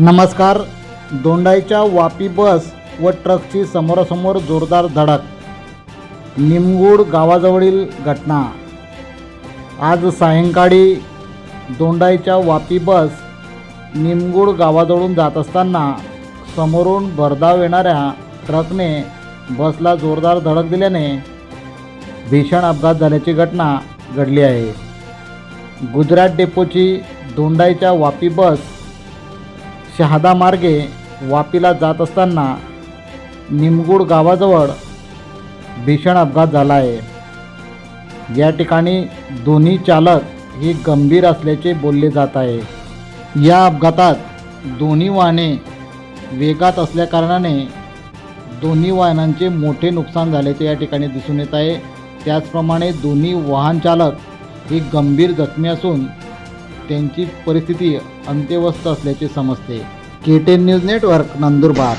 नमस्कार. दोंडाईच्या वापी बस व ट्रकची समोरासमोर जोरदार धडक. निमगूड गावाजवळील घटना. आज सायंकाळी दोंडाईच्या वापी बस निमगूड गावाजवळून जात असताना समोरून भरधाव येणाऱ्या ट्रकने बसला जोरदार धडक दिल्याने भीषण अपघात झाल्याची घटना घडली आहे. गुजरात डेपोची दोंडाईच्या वापी बस शहादा मार्गे वापीला जात असताना निमगूड गावाजवळ भीषण अपघात झाला आहे या ठिकाणी दोन्ही चालक हे गंभीर असल्याचे बोलले जात आहे. या अपघातात दोन्ही वाहने वेगात असल्याकारणाने दोन्ही वाहनांचे मोठे नुकसान झाल्याचे या ठिकाणी दिसून येत आहे. त्याचप्रमाणे दोन्ही वाहन चालक ही गंभीर जखमी असून त्यांची परिस्थिती अंत्यवस्थ असल्याचे समजते. K ten news network Nandurbar.